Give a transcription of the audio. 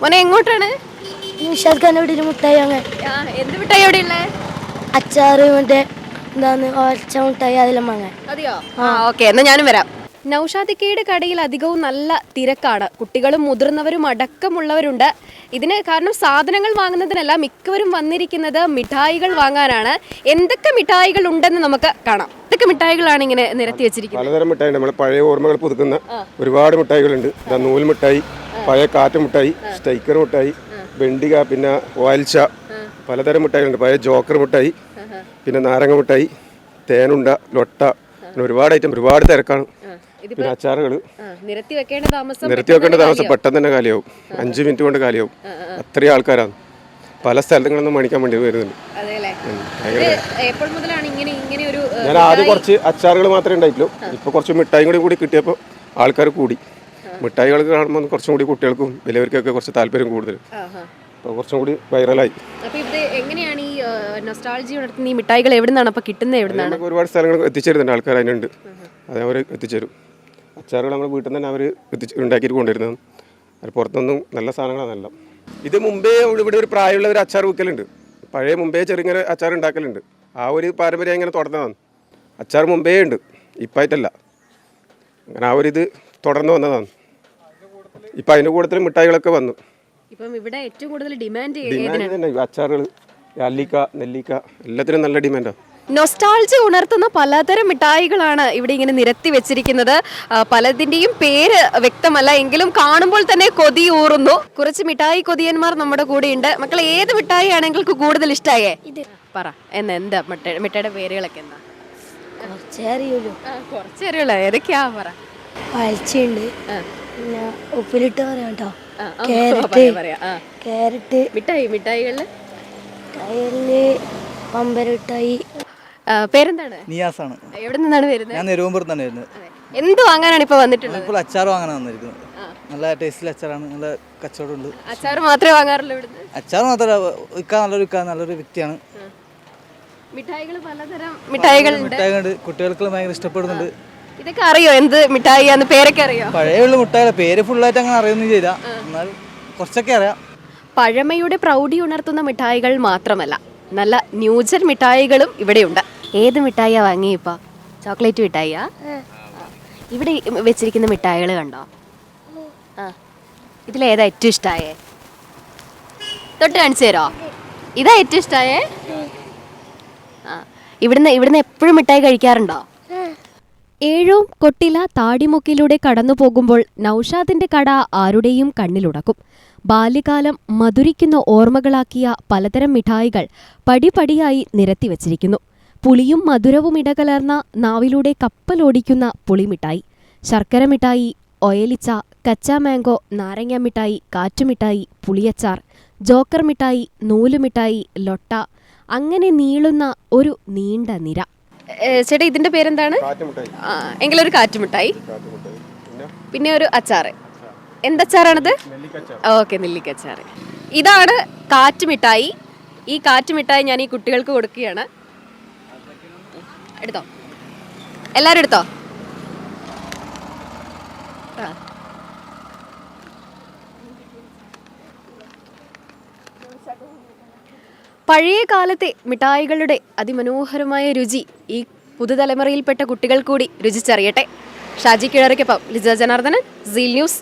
മോനെ എങ്ങോട്ടാണ്? നിഷാദ് ഖാന്റെ വീട്ടിൽ മുട്ടായി അങ്ങനെ എന്ത് മിഠായി എവിടെ ഉള്ളേ? അച്ചാറ് മറ്റേ എന്താണ് ഒരച്ച മുട്ടായി അതെല്ലാം വാങ്ങാൻ. അതെയോ? ആ ഓക്കെ എന്നാ ഞാനും വരാം. നൌഷാദിക്കയുടെ കടയിൽ അധികവും നല്ല തിരക്കാണ്. കുട്ടികളും മുതിർന്നവരും അടക്കമുള്ളവരുണ്ട്. ഇതിന് കാരണം സാധനങ്ങൾ വാങ്ങുന്നതിനല്ല മിക്കവരും വന്നിരിക്കുന്നത് മിഠായികൾ വാങ്ങാനാണ്. എന്തൊക്കെ മിഠായികൾ ഉണ്ടെന്ന് നമുക്ക് കാണാം. എന്തൊക്കെ മിഠായികളാണ് ഇങ്ങനെ നിരത്തി വെച്ചിരിക്കുന്നത്? പലതരം മിഠായി നമ്മൾ പഴയ ഓർമ്മകൾ പുതുക്കുന്ന ഒരുപാട് മിഠായികളുണ്ട്. നൂൽ മിഠായി പഴയ കാറ്റ് മിഠായി സ്റ്റൈക്കർ മിഠായി ബെണ്ടിക പിന്നെ വാൽച്ച പലതരം മിഠായികളുണ്ട്. പഴയ ജോക്കർ മിഠായി പിന്നെ നാരങ്ങ മിഠായി തേനുണ്ട ലൊട്ട അങ്ങനെ ഒരുപാട് ഐറ്റം ഒരുപാട് തിരക്കാണ്. പിന്നെ അച്ചാറുകൾ. നിരത്തി വെക്കേണ്ട താമസം നിരത്തി വെക്കേണ്ട താമസം പെട്ടെന്ന് തന്നെ കാലിയാവും. അഞ്ച് മിനിറ്റ് കൊണ്ട് കാലിയാവും. അത്രയും ആൾക്കാരാണ്. പല സ്ഥലങ്ങളിൽ നിന്നും മേടിക്കാൻ വേണ്ടി വരുന്നുണ്ട്. ഞാൻ ആദ്യം കുറച്ച് അച്ചാറുകൾ മാത്രമേ ഉണ്ടായിട്ടുള്ളൂ. ഇപ്പൊ കുറച്ച് മിഠായി കൂടി കൂടി കിട്ടിയപ്പോൾ ആൾക്കാർ കൂടി. മിഠായികൾ കാണുമ്പോൾ കുറച്ചും കൂടി കുട്ടികൾക്കും വലിയവർക്കൊക്കെ കുറച്ച് താല്പര്യം കൂടുതൽ. കുറച്ചും കൂടി വൈറലായി. എങ്ങനെയാണ് ഈ ഉണർത്തുന്ന ഈ മിഠായികൾ എവിടെ നിന്നാണ് അപ്പൊ കിട്ടുന്നത് എവിടെ നിന്നാണ് നമുക്ക് ഒരുപാട് സ്ഥലങ്ങൾ എത്തിച്ചേരുന്നുണ്ട്. ആൾക്കാർ അതിനുണ്ട്. അത് അവർ എത്തിച്ചേരും. അച്ചാറുകൾ നമ്മൾ വീട്ടിൽ നിന്ന് തന്നെ അവർ എത്തിച്ച് ഉണ്ടാക്കിയിട്ട് കൊണ്ടുവരുന്നത്. അത് പുറത്തൊന്നും നല്ല സാധനങ്ങളാണല്ല ഇത് മുമ്പേ ഇവിടെ ഇവിടെ ഒരു പ്രായമുള്ള ഒരു അച്ചാർ വിൽക്കലുണ്ട് പഴയ മുമ്പേ ചെറുങ്ങനെ അച്ചാർ ഉണ്ടാക്കലുണ്ട്. ആ ഒരു പാരമ്പര്യം ഇങ്ങനെ തുടർന്നതാണ്. അച്ചാർ മുമ്പേ ഉണ്ട്. ഇപ്പായിട്ടല്ല. അങ്ങനെ ആ ഒരു ഇത് തുടർന്ന് വന്നതാണ്. ഇപ്പം അതിന്റെ കൂട്ടത്തിൽ മിഠായികളൊക്കെ വന്നു. ഇപ്പം ഇവിടെ ഏറ്റവും കൂടുതൽ ഡിമാൻഡ് ഡിമാൻഡ് തന്നെ. അച്ചാറുകൾ അല്ലിക്ക നെല്ലിക്ക എല്ലാത്തിനും നല്ല ഡിമാൻഡാണ് നൊസ്റ്റാൾജി ഉണർത്തുന്ന പലതരം മിഠായികളാണ് ഇവിടെ ഇങ്ങനെ നിരത്തി വെച്ചിരിക്കുന്നത്. പലതിന്റെയും പലതിന്റെയും പേര് വ്യക്തമല്ല. എങ്കിലും കാണുമ്പോൾ തന്നെ കൊതി ഊറുന്നു. കുറച്ച് മിഠായി കൊതിയന്മാർ നമ്മുടെ കൂടെ ഉണ്ട് മക്കൾ ഏത് മിഠായി ആണെങ്കിൽ കൂടുതൽ ഇഷ്ടമായേ പറ. എന്ന് എന്താ? മിഠായി മിഠായിയുടെ പേരുകളൊക്കെ എന്താ? ഏതൊക്കെയാ പറ. പിന്നെ ഉപ്പിലിട്ട് പറയാം കേട്ടോ ആ, ആ, ക്യാരറ്റ്. പറയാം, പറയാം. ക്യാരറ്റ്. മിഠായി മിഠായികളിൽ ടയറിൽ പമ്പരമിഠായി. പേരെന്താണ്? നിയാസാണ്. എവിടെ നിന്നാണ് വരുന്നത്? ഞാൻ നെരുവമ്പുറത്ത് തന്നെ വരുന്നത്. എന്ത് വാങ്ങാനാണ് ഇപ്പൊ വന്നിട്ടുള്ളത്? ഇപ്പോൾ അച്ചാർ വാങ്ങാനാണ് വന്നിരിക്കുന്നത്. നല്ല ടേസ്റ്റിൽ അച്ചാറാണ്. നല്ല കച്ചവടമുണ്ട്. അച്ചാർ മാത്രമേ വാങ്ങാറുള്ളൂ ഇവിടുന്ന്? അച്ചാർ മാത്രമല്ല വിൽക്കാൻ നല്ലൊരു വിൽക്കാൻ നല്ലൊരു വ്യക്തിയാണ്. മിഠായികൾ പലതരം മിഠായികളുണ്ട്. മിഠായികളുണ്ട്. കുട്ടികൾക്ക് ഭയങ്കര ഇഷ്ടപ്പെടുന്നുണ്ട്. ഇതൊക്കെ അറിയോ? എന്ത് മിഠായിയാന്ന് പേരൊക്കെ അറിയോ? പഴയുള്ള മിഠായികളെ പേര് ഫുള്ളായിട്ട് അങ്ങനെ അറിയൊന്നും ചെയ്ത എന്നാൽ കുറച്ചൊക്കെ അറിയാം. പഴമയുടെ പ്രൗഢി ഉണർത്തുന്ന മിഠായികൾ മാത്രമല്ല നല്ല ന്യൂജൻ മിഠായികളും ഇവിടെയുണ്ട്. ഏത് മിഠായിയാ വാങ്ങി ഇപ്പൊ? ചോക്ലേറ്റ് മിഠായിയാ. ഇവിടെ വെച്ചിരിക്കുന്ന മിഠായികൾ കണ്ടോ? ആ. ഇതിലേതാ ഏറ്റവും ഇഷ്ടമായേ തൊട്ട് കാണിച്ചു തരോ? ഇതാ ഏറ്റവും ഇഷ്ടമായേ ആ. ഇവിടുന്ന് ഇവിടുന്ന് എപ്പോഴും മിഠായി കഴിക്കാറുണ്ടോ? ഏഴോം കൊട്ടില താടിമുക്കിലൂടെ കടന്നു പോകുമ്പോൾ നൌഷാദിന്റെ കട ആരുടെയും കണ്ണിലുടക്കും. ബാല്യകാലം മധുരിക്കുന്ന ഓർമ്മകളാക്കിയ പലതരം മിഠായികൾ പടിപടിയായി നിരത്തിവച്ചിരിക്കുന്നു പുളിയും മധുരവും ഇടകലർന്ന നാവിലൂടെ കപ്പലോടിക്കുന്ന പുളിമിഠായി. ശർക്കര മിഠായി ഒയലിച്ച കച്ചാ മാംഗോ നാരങ്ങ മിഠായി കാറ്റുമിഠായി പുളിയച്ചാർ ജോക്കർ മിഠായി നൂലുമിഠായി ലൊട്ട അങ്ങനെ നീളുന്ന ഒരു നീണ്ട നിര. ചേട്ടാ ഇതിന്റെ പേരെന്താണ്? എങ്കിലൊരു കാറ്റുമിഠായി. പിന്നെ? പിന്നെ ഒരു അച്ചാറ്. എന്തച്ചാറാണത്? ഓക്കെ നെല്ലിക്കച്ചാറ്. ഇതാണ് കാറ്റുമിഠായി. ഈ കാറ്റുമിഠായി ഞാൻ ഈ കുട്ടികൾക്ക് കൊടുക്കുകയാണ്. എടുത്തോ. എല്ലാവരും എടുത്തോ? പഴയ കാലത്തെ മിഠായികളുടെ അതിമനോഹരമായ രുചി ഈ പുതുതലമുറയിൽപ്പെട്ട കുട്ടികൾ കൂടി രുചിച്ചറിയട്ടെ. ഷാജി കിഴറയ്ക്കൊപ്പം ലിജ ജനാർദ്ദനൻ സീൽ ന്യൂസ്.